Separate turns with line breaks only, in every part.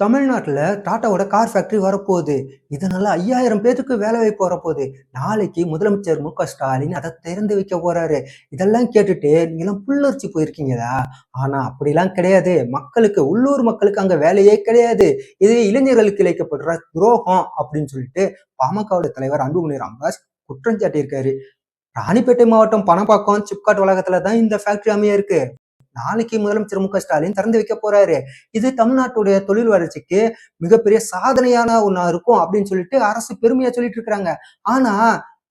தமிழ்நாட்டில் டாட்டாவோட car factory வரப்போகுது. இதனால 5000 பேத்துக்கு வேலை வாய்ப்பு வரப்போகுது. நாளைக்கு முதலமைச்சர் மு.க. ஸ்டாலின் அதை திறந்து வைக்க போறாரு. இதெல்லாம் கேட்டுட்டு நீங்களாம் புல்லரிச்சு போயிருக்கீங்களா? ஆனா அப்படிலாம் கிடையாது. மக்களுக்கு உள்ளூர் மக்களுக்கு அங்க வேலையே கிடையாது. இது இளைஞர்களுக்கு இழைக்கப்படுற துரோகம் அப்படின்னு சொல்லிட்டு பாமகவோட தலைவர் அன்புமணி ராமதாஸ் குற்றம் சாட்டியிருக்காரு. ராணிப்பேட்டை மாவட்டம் பணப்பாக்கம் சிப்காட் வளாகத்துல தான் இந்த ஃபேக்டரி அமைய இருக்கு. நாளைக்கு முதலமைச்சர் மு ஸ்டாலின் திறந்து வைக்க போறாரு. இது தமிழ்நாட்டுடைய தொழில் வளர்ச்சிக்கு மிகப்பெரிய சாதனையான ஒண்ணா இருக்கும் அப்படின்னு சொல்லிட்டு அரசு பெருமையா சொல்லிட்டு இருக்கிறாங்க ஆனா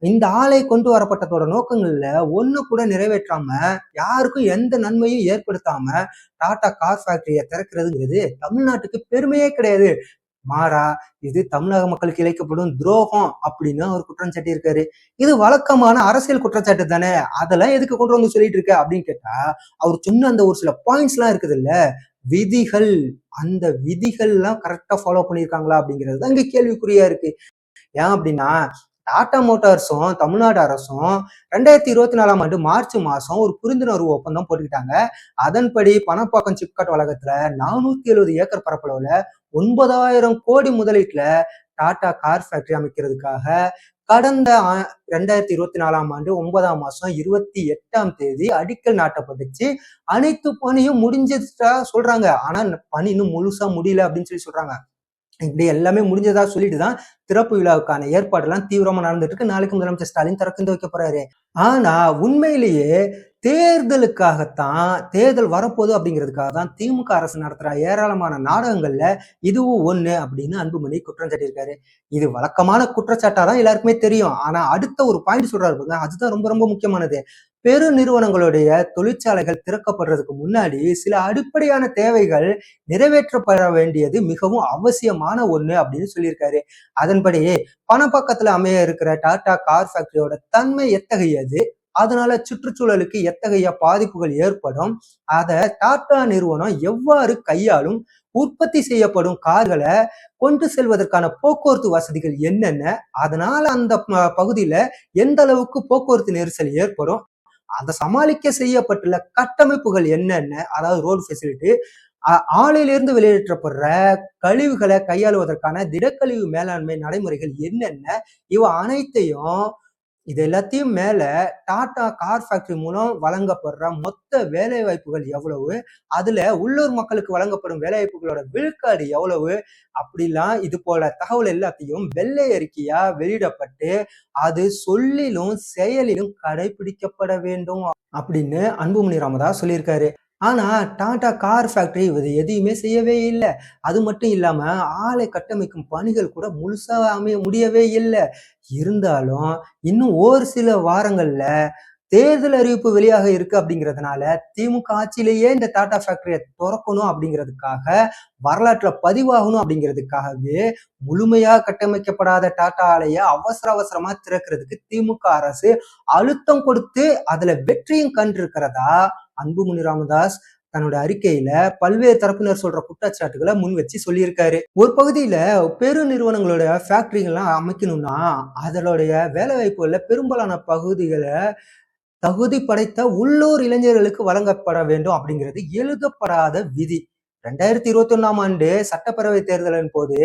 இந்த ஆலை கொண்டு வரப்பட்டதோட நோக்கங்கள்ல ஒண்ணு கூட நிறைவேற்றாம யாருக்கும் எந்த நன்மையும் ஏற்படுத்தாம டாடா கார் ஃபேக்டரிய திறக்கிறதுங்கிறது தமிழ்நாட்டுக்கு பெருமையே கிடையாது. மாறா இது தமிழக மக்களுக்கு இழைக்கப்படும் துரோகம் அப்படின்னு அவர் குற்றம் சாட்டியிருக்காரு. இது வழக்கமான அரசியல் குற்றச்சாட்டு தானே அதெல்லாம் எதுக்கு கொண்டு வந்து சொல்லிட்டு இருக்க அப்படின்னு கேட்டா அவர் சொன்ன அந்த ஒரு சில பாயிண்ட்ஸ் எல்லாம் இருக்குதுல்ல விதிகள் அந்த விதிகள்லாம் கரெக்டா ஃபாலோ பண்ணியிருக்காங்களா அப்படிங்கிறது தான் இங்க கேள்விக்குறியா இருக்கு ஏன் அப்படின்னா டாடா மோட்டார்ஸும் தமிழ்நாடு அரசும் ரெண்டாயிரத்தி இருபத்தி நாலாம் ஆண்டு மார்ச் மாசம் ஒரு புரிந்துணர்வு ஒப்பந்தம் போட்டுக்கிட்டாங்க. அதன்படி பணப்பாக்கம் சிப்காட் வளாகத்துல நானூத்தி எழுபது ஏக்கர் பரப்பளவுல ஒன்பதாயிரம் கோடி முதலீட்டுல டாடா கார் ஃபேக்டரி அமைக்கிறதுக்காக கடந்த ரெண்டாயிரத்தி இருபத்தி நாலாம் ஆண்டு ஒன்பதாம் மாசம் இருபத்தி எட்டாம் தேதி அடிக்கல் நாட்டப்பட்டுச்சு. அனைத்து பணியும் முடிஞ்சதா சொல்றாங்க. ஆனா பணி இன்னும் முழுசா முடியல அப்படின்னு சொல்லி சொல்றாங்க. இப்படி எல்லாமே முடிஞ்சதா சொல்லிட்டு தான் திறப்பு விழாவுக்கான ஏற்பாடெல்லாம் தீவிரமா நடந்துட்டு இருக்கு. நாளைக்கு முதலமைச்சர் ஸ்டாலின் திறந்து வைக்க போறாரு. ஆனா உண்மையிலேயே தேர்தலுக்காகத்தான் தேர்தல் வரப்போகுது அப்படிங்கிறதுக்காக தான் திமுக அரசு நடத்துற ஏராளமான நாடகங்கள்ல இதுவும் ஒண்ணு அப்படின்னு அன்புமணி குற்றம் சாட்டியிருக்காரு. இது வழக்கமான குற்றச்சாட்டா தான் எல்லாருக்குமே தெரியும். ஆனா அடுத்த ஒரு பாயிண்ட் சொல்றாரு பாருங்க. அதுதான் ரொம்ப ரொம்ப முக்கியமானது. பெரு நிறுவனங்களுடைய தொழிற்சாலைகள் திறக்கப்படுறதுக்கு முன்னாடி சில அடிப்படையான தேவைகள் நிறைவேற்றப்பட வேண்டியது மிகவும் அவசியமான ஒண்ணு அப்படின்னு சொல்லியிருக்காரு. அதன்படி பணப்பக்கத்துல அமைய இருக்கிற டாடா கார் ஃபேக்டரியோட தன்மை எத்தகையது? அதனால சுற்றுச்சூழலுக்கு எத்தகைய பாதிப்புகள் ஏற்படும்? அதை டாடா நிறுவனம் எவ்வாறு கையாளும்? உற்பத்தி செய்யப்படும் கார்களை கொண்டு செல்வதற்கான போக்குவரத்து வசதிகள் என்னென்ன? அதனால அந்த பகுதியில எந்த அளவுக்கு போக்குவரத்து நெரிசல் ஏற்படும்? அதை சமாளிக்க செய்யப்பட்டுள்ள கட்டமைப்புகள் என்னென்ன? அதாவது ரோடு ஃபெசிலிட்டி ஆலையிலிருந்து வெளியேற்றப்படுற கழிவுகளை கையாளுவதற்கான திடக்கழிவு மேலாண்மை நடைமுறைகள் என்னென்ன? இவ அனைத்தையும் இது எல்லாத்தையும் மேல டாடா கார் ஃபேக்டரி மூலம் வழங்கப்படுற மொத்த வேலை வாய்ப்புகள் எவ்வளவு? அதுல உள்ளூர் மக்களுக்கு வழங்கப்படும் வேலை வாய்ப்புகளோட விழுக்காடு எவ்வளவு? அப்படிலாம் இது போல தகவல் எல்லாத்தையும் வெள்ளை அறிக்கையா வெளியிடப்பட்டு அது சொல்லிலும் செயலிலும் கடைபிடிக்கப்பட வேண்டும் அப்படின்னு அன்புமணி ராமதாஸ் சொல்லியிருக்காரு. ஆனா டாடா கார் ஃபேக்டரி இது எதையுமே செய்யவே இல்லை. அது மட்டும் இல்லாம ஆலை கட்டமைக்கும் பணிகள் கூட முழுசாக அமைய முடியவே இல்லை. இருந்தாலும் இன்னும் ஒரு சில வாரங்கள்ல தேர்தல் அறிவிப்பு வெளியாக இருக்கு அப்படிங்கிறதுனால திமுக ஆட்சியிலேயே இந்த டாடா ஃபேக்டரியை திறக்கணும் அப்படிங்கிறதுக்காக வரலாற்றுல பதிவாகணும் அப்படிங்கிறதுக்காகவே முழுமையா கட்டமைக்கப்படாத டாடா ஆலையை அவசர அவசரமா திறக்கிறதுக்கு திமுக அரசு அழுத்தம் கொடுத்து அதுல வெற்றியும் கண்டிருக்கிறதா? அன்புமணி ராமதாஸ் தன்னோட அறிக்கையில பல்வேறு தரப்பினர் சொல்ற குற்றச்சாட்டுகளை முன் வச்சு சொல்லியிருக்காரு. ஒரு பகுதியில பெரு நிறுவனங்களோட ஃபேக்டரிகள்லாம் அமைக்கணும்னா அதனுடைய வேலை வாய்ப்புகள்ல பெரும்பாலான பகுதிகளை தகுதி படைத்த உள்ளூர் இளைஞர்களுக்கு வழங்கப்பட வேண்டும் அப்படிங்கிறது எழுதப்படாத விதி. ரெண்டாயிரத்தி இருபத்தி ஒன்னாம் ஆண்டு சட்டப்பேரவை தேர்தலின் போது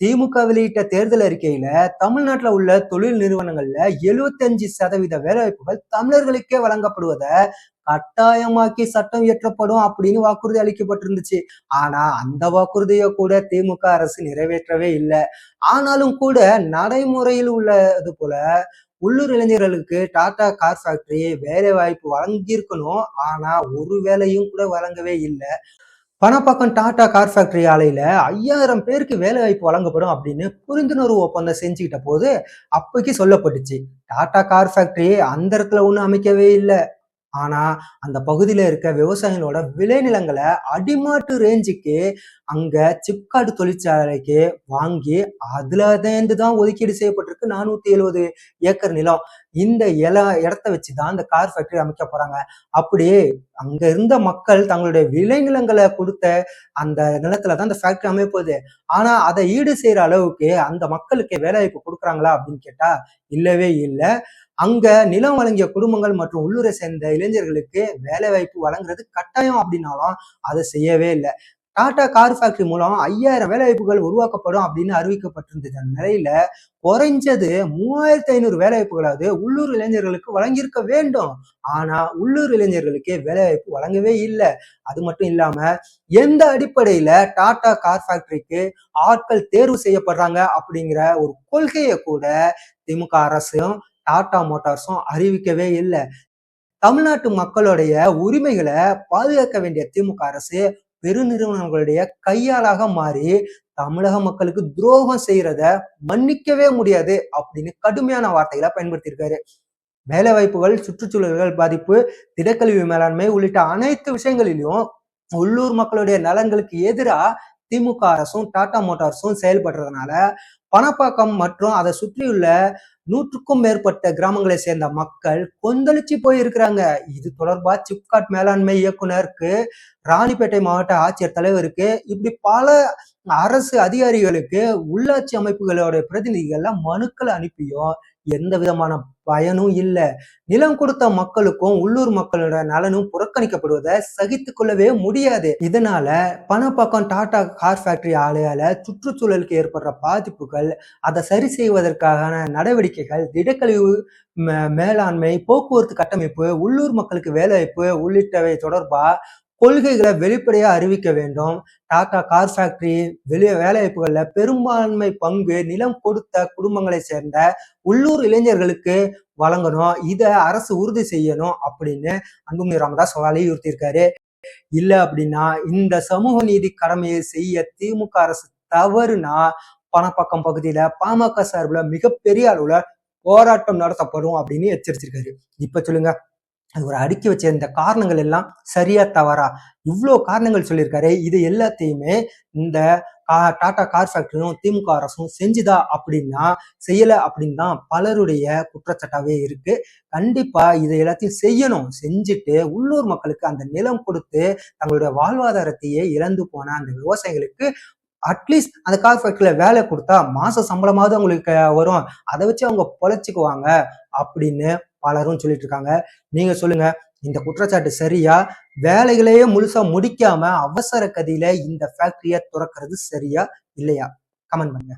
திமுக வெளியிட்ட தேர்தல் அறிக்கையில தமிழ்நாட்டில் உள்ள தொழில் நிறுவனங்கள்ல எழுபத்தி அஞ்சு சதவீத வேலைவாய்ப்புகள் தமிழர்களுக்கே வழங்கப்படுவதை கட்டாயமாக்கி சட்டம் இயற்றப்படும் அப்படின்னு வாக்குறுதி அளிக்கப்பட்டிருந்துச்சு. ஆனா அந்த வாக்குறுதியை கூட திமுக அரசு நிறைவேற்றவே இல்லை. ஆனாலும் கூட நடைமுறையில் உள்ளது போல உள்ளூர் இளைஞர்களுக்கு டாடா கார் ஃபேக்டரி வேலை வாய்ப்பு வழங்கியிருக்கணும். ஆனா ஒரு வேலையும் கூட வழங்கவே இல்லை. பணப்பாக்கம் டாடா கார் ஃபேக்டரி ஆலையில ஐயாயிரம் பேருக்கு வேலை வாய்ப்பு வழங்கப்படும் அப்படின்னு புரிந்துணர்வு ஒப்பந்தம் செஞ்சுக்கிட்ட போது அப்போக்கி சொல்லப்பட்டுச்சு. டாடா கார் ஃபேக்டரி அந்த இடத்துல ஒன்றும் அமைக்கவே இல்லை. ஆனா அந்த பகுதியில இருக்க விவசாயிகளோட விளைநிலங்களை அடிமாட்டு ரேஞ்சுக்கு அங்க சிப்காட் தொழிற்சாலைக்கு வாங்கி அதுல இருந்து தான் ஒதுக்கீடு செய்யப்பட்டிருக்கு நானூத்தி எழுபது ஏக்கர் நிலம். இந்த இல இடத்த வச்சுதான் இந்த கார் ஃபேக்டரி அமைக்க போறாங்க. அப்படியே அங்க இருந்த மக்கள் தங்களுடைய விளைநிலங்களை கொடுத்த அந்த நிலத்துல தான் இந்த ஃபேக்டரி அமைய போகுது. ஆனா அதை ஈடு செய்யற அளவுக்கு அந்த மக்களுக்கு வேலை வாய்ப்பு கொடுக்குறாங்களா அப்படின்னு கேட்டா இல்லவே இல்லை. அங்க நிலம் வழங்கிய குடும்பங்கள் மற்றும் உள்ளூரை சேர்ந்த இளைஞர்களுக்கு வேலை வாய்ப்பு வழங்குறது கட்டாயம் அப்படின்னாலும் அதை செய்யவே இல்லை. டாடா கார் ஃபேக்டரி மூலம் ஐயாயிரம் வேலைவாய்ப்புகள் உருவாக்கப்படும் அப்படின்னு அறிவிக்கப்பட்டிருந்த நிலையில குறைஞ்சது மூவாயிரத்தி ஐநூறு வேலைவாய்ப்புகளாவது உள்ளூர் இளைஞர்களுக்கு வழங்கியிருக்க வேண்டும். ஆனா உள்ளூர் இளைஞர்களுக்கு வேலைவாய்ப்பு வழங்கவே இல்லை. அது மட்டும் இல்லாம எந்த அடிப்படையில டாடா கார் ஃபேக்டரிக்கு ஆட்கள் தேர்வு செய்யப்படுறாங்க அப்படிங்கிற ஒரு கொள்கையை கூட திமுக அரசும் டாடா மோட்டார்ஸும் அறிவிக்கவே இல்லை. தமிழ்நாட்டு மக்களுடைய உரிமைகளை பாதுகாக்க வேண்டிய திமுக அரசு பெருநிறுவனங்களுடைய கையாளாக மாறி தமிழக மக்களுக்கு துரோகம் செய்யறத மன்னிக்கவே முடியாது அப்படின்னு கடுமையான வார்த்தைகளை பயன்படுத்தியிருக்காரு. வேலை வாய்ப்புகள் சுற்றுச்சூழல்கள் பாதிப்பு திடக்கழிவு மேலாண்மை உள்ளிட்ட அனைத்து விஷயங்களிலும் உள்ளூர் மக்களுடைய நலன்களுக்கு எதிராக திமுக அரசும் டாடா மோட்டார்ஸும் செயல்படுறதுனால பணப்பாக்கம் மற்றும் அதை சுற்றியுள்ள நூற்றுக்கும் மேற்பட்ட கிராமங்களை சேர்ந்த மக்கள் கொந்தளிச்சு போயிருக்கிறாங்க. இது தொடர்பா சிப்காட் மேலாண்மை இயக்குனருக்கு ராணிப்பேட்டை மாவட்ட ஆட்சியர் தலைவருக்கு இப்படி பல அரசு அதிகாரிகளுக்கு உள்ளாட்சி அமைப்புகளோட பிரதிநிதிகள்லாம் மனுக்களை அனுப்பியும் எந்த விதமான பயனும் இல்லை. நிலம் கொடுத்த மக்களுக்கும் உள்ளூர் மக்களோட நலனும் புறக்கணிக்கப்படுவதை சகித்து கொள்ளவே முடியாது. இதனால பணப்பக்கம் டாடா கார் ஃபேக்டரி ஆலையால சுற்றுச்சூழலுக்கு ஏற்படுற பாதிப்புகள் அதை சரி செய்வதற்கான நடவடிக்கைகள் திடக்கழிவு மே- மேலாண்மை போக்குவரத்து கட்டமைப்பு உள்ளூர் மக்களுக்கு வேலைவாய்ப்பு உள்ளிட்டவை தொடர்பா கொள்கைகளை வெளிப்படையாக அறிவிக்க வேண்டும். டாடா கார் ஃபேக்டரி வெளி வேலைவாய்ப்புகளில் பெரும்பான்மை பங்கு நிலம் கொடுத்த குடும்பங்களை சேர்ந்த உள்ளூர் இளைஞர்களுக்கு வழங்கணும். இதை அரசு உறுதி செய்யணும் அப்படின்னு அன்புமணி ராமதாஸ் வலியுறுத்தியிருக்காரு இல்ல அப்படின்னா இந்த சமூக நீதி கடமையை செய்ய திமுக அரசு தவறுனா பணப்பக்கம் பகுதியில பாமக சார்பில் மிகப்பெரிய அளவுல போராட்டம் நடத்தப்படும் அப்படின்னு எச்சரிச்சிருக்காரு இப்ப சொல்லுங்க. அது ஒரு அடுக்கி வச்சிருந்த காரணங்கள் எல்லாம் சரியா தவறா? இவ்வளோ காரணங்கள் சொல்லியிருக்காரு இது எல்லாத்தையுமே இந்த கா- டாடா கார் ஃபேக்டரியும் திமுக அரசும் செஞ்சுதா அப்படின்னா செய்யலை அப்படின்னு தான் பலருடைய குற்றச்சாட்டாவே இருக்கு. கண்டிப்பா இதை எல்லாத்தையும் செய்யணும். செஞ்சுட்டு உள்ளூர் மக்களுக்கு அந்த நிலம் கொடுத்து தங்களுடைய வாழ்வாதாரத்தையே இழந்து போன அந்த விவசாயிகளுக்கு அட்லீஸ்ட் அந்த கார் ஃபேக்டரியில வேலை கொடுத்தா மாச சம்பளமாவது அவங்களுக்கு வரும். அதை வச்சு அவங்க பொழைச்சிக்குவாங்க அப்படின்னு பலரும் சொல்லிட்டு இருக்காங்க நீங்க சொல்லுங்க இந்த குற்றச்சாட்டு சரியா? வேலைகளையே முழுசா முடிக்காம அவசர கதியில இந்த ஃபேக்டரியை துறக்கிறது சரியா? இல்லையா? கமெண்ட் பண்ணுங்க.